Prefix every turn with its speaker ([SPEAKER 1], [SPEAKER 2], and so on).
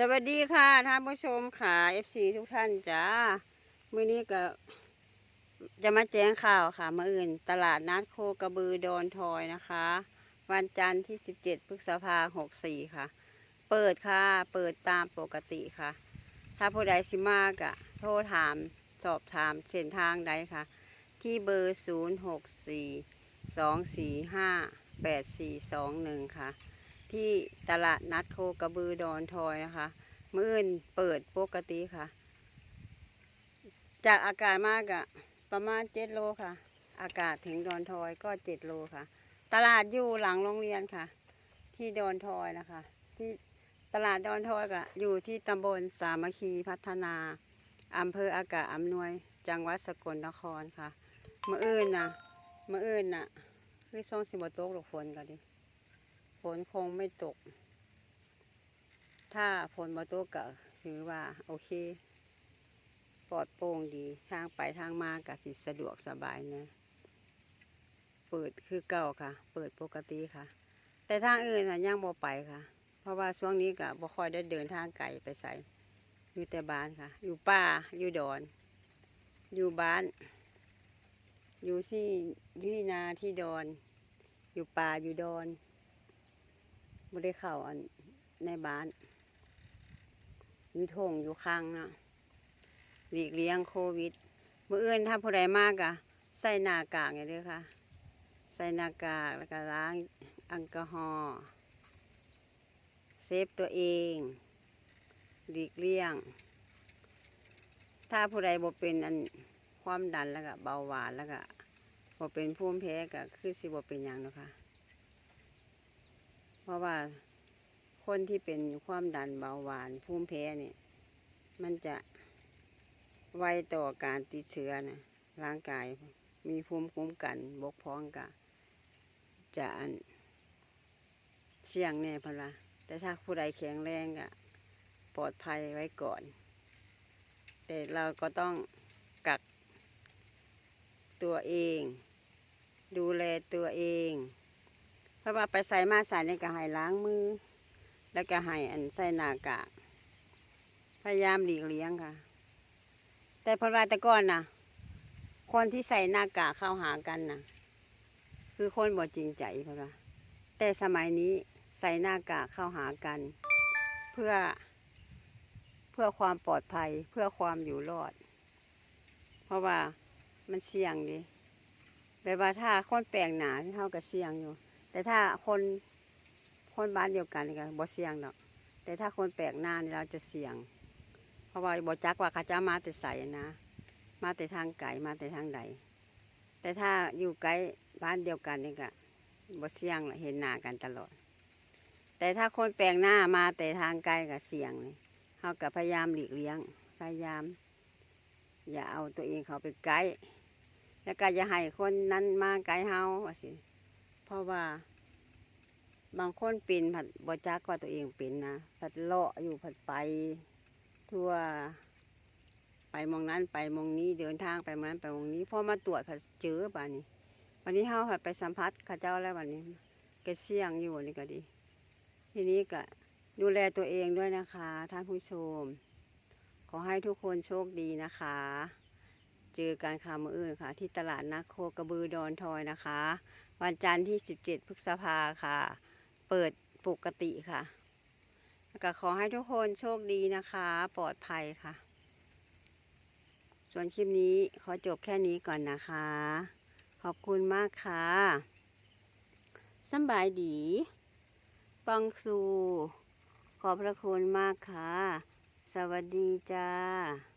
[SPEAKER 1] สวัสดีค่ะท่านผู้ชมค่ะ FC ทุกท่านจ้ามื้อนี้ก็จะมาแจ้งข่าวค่ะมื่ออื่น ตลาดนัดโคกระบือดอนทอยนะคะ วันจันทร์ที่17พฤษภาหกสี่ค่ะ เปิดค่ะ เปิดตามปกติค่ะ ถ้าผู้ใดสิมากะโทรถามสอบถามเส้นทางใดค่ะ ที่เบอร์0 6 4 2 4 5 8 4 2 1ค่ะ ที่ตลาดนัดโคกระบือดอนทอยนะคะมื่ออื่นเปิดปกติค่ะ จากอากาศมากอะประมาณเจ็ดโลค่ะ อากาศถึงดอนทอยก็เจ็ดโลค่ะ ตลาดอยู่หลังโรงเรียนค่ะ ที่ดอนทอยนะคะ ที่ตลาดดอนทอยก็อยู่ที่ตำบลสามัคคีพัฒนาอำเภออากาศอำนวย จังหวัดสกลนครค่ะมื่ออื่นนะมื่ออื่นนะคือส่งสิบตกหลกฝนก็ดิ นคงไม่ตก ถ้าฝนมาตกก็ถือว่า โอเค ปลอดโปร่งดี ทางไปทางมาก็สิสะดวกสบายนะ เปิดคือเก่าค่ะ เปิดปกติค่ะ แต่ทางอื่นนะยังบ่ไปค่ะ เพราะว่าช่วงนี้ก็บ่ค่อยได้เดินทางไกลไปใส่อยู่แต่บ้านค่ะ อยู่ป่าอยู่ดอน อยู่บ้าน อยู่ที่ที่นาที่ดอน อยู่ป่าอยู่ดอน ไม่ได้เข้าอันในบ้านอยู่ทงอยู่ข้างนะหลีกเลี่ยงโควิดเมื่อเอื่นถ้าผู้ใดมากอะใส่หน้ากากอย่างเด้อค่ะ ใส่หน้ากากแล้วก็ล้างแอลกอฮอล์เซฟตัวเอง หลีกเลี่ยง ถ้าผู้ใดบ่เป็นอันความดันแล้วก็เบาหวานแล้วก็บ่เป็นภูมิแพ้ก็คือสิบ่เป็นอย่างเนาะค่ะ เพราะว่าคนที่เป็นความดันเบาหวานภูมิแพ้เนี่ยมันจะไวต่อการติดเชื้อนะร่างกายมีภูมิคุ้มกันบกพร่องกะจะอันเสี่ยงแน่พละแต่ถ้าผู้ใดแข็งแรงกะปลอดภัยไว้ก่อน แต่เราก็ต้องกักตัวเอง ดูแลตัวเอง ราะว่าไปใส่มาใส่ในก็ให้ล้างมือ แล้วก็ให้อันใส่หน้ากากพยายามหลีกเลี่ยงค่ะ แต่พราะว่าแต่ก่อนนะคนที่ใส่หน้ากากเข้าหากันนะคือคนบ่จริงใจเพราะว่าแต่สมัยนี้ใส่หน้ากากเข้าหากัน เพื่อ เพื่อความปลอดภัยเพื่อความอยู่รอด เพราะว่ามันเสี่ยงดิแบบว่าถ้าคนแปลงหนาเท่ากับเสี่ยงอยู่ แต่ถ้าคนคนบ้านเดียวกันนี่ก็บ่เสี่ยงดอก แต่ถ้าคนแปลกหน้านี่เราจะเสี่ยง เพราะว่าบ่จักว่าเขาจะมาแต่ใส่นะ มาแต่ทางไกลมาแต่ทางใดแต่ถ้าอยู่ใกล้บ้านเดียวกันนี่ก็บ่เสี่ยงเห็นหน้ากันตลอด แต่ถ้าคนแปลงหน้ามาแต่ทางไกลก็เสี่ยงเลยเขาก็พยายามหลีกเลี่ยง พยายาม อย่าเอาตัวเองเขาไปใกลแล้วก็อย่าให้คนนั้นมาใกลเฮาสิ เพราะว่า บางคนเป็นผัดบจักว่าตัวเองเป็นนะผัดเลาะอยู่ผัดไป ทั่ว ไปมองนั้นไปมองนี้เดินทางไปมองนั้นไปมองนี้พอมาตรวจผัดเจอป่านี้ วันนี้เฮาผัดไปสัมผัสข้าเจ้าแล้ววันนี้กเสี่ยงอยู่นี่ก็ดี ทีนี้ก็ดูแลตัวเองด้วยนะคะ ท่านผู้ชม ขอให้ทุกคนโชคดีนะคะ เจอการคามืออื่นค่ะ ที่ตลาดนักโคกระบือดอนทอยนะคะ วันจันทร์ที่ 17 พฤษภาค่ะ เปิดปกติค่ะก็ขอให้ทุกคนโชคดีนะคะ ปลอดภัยค่ะ ส่วนคลิปนี้ขอจบแค่นี้ก่อนนะคะ ขอบคุณมากค่ะสบายดีปังสูขอบพระคุณมากค่ะ สวัสดีจ้า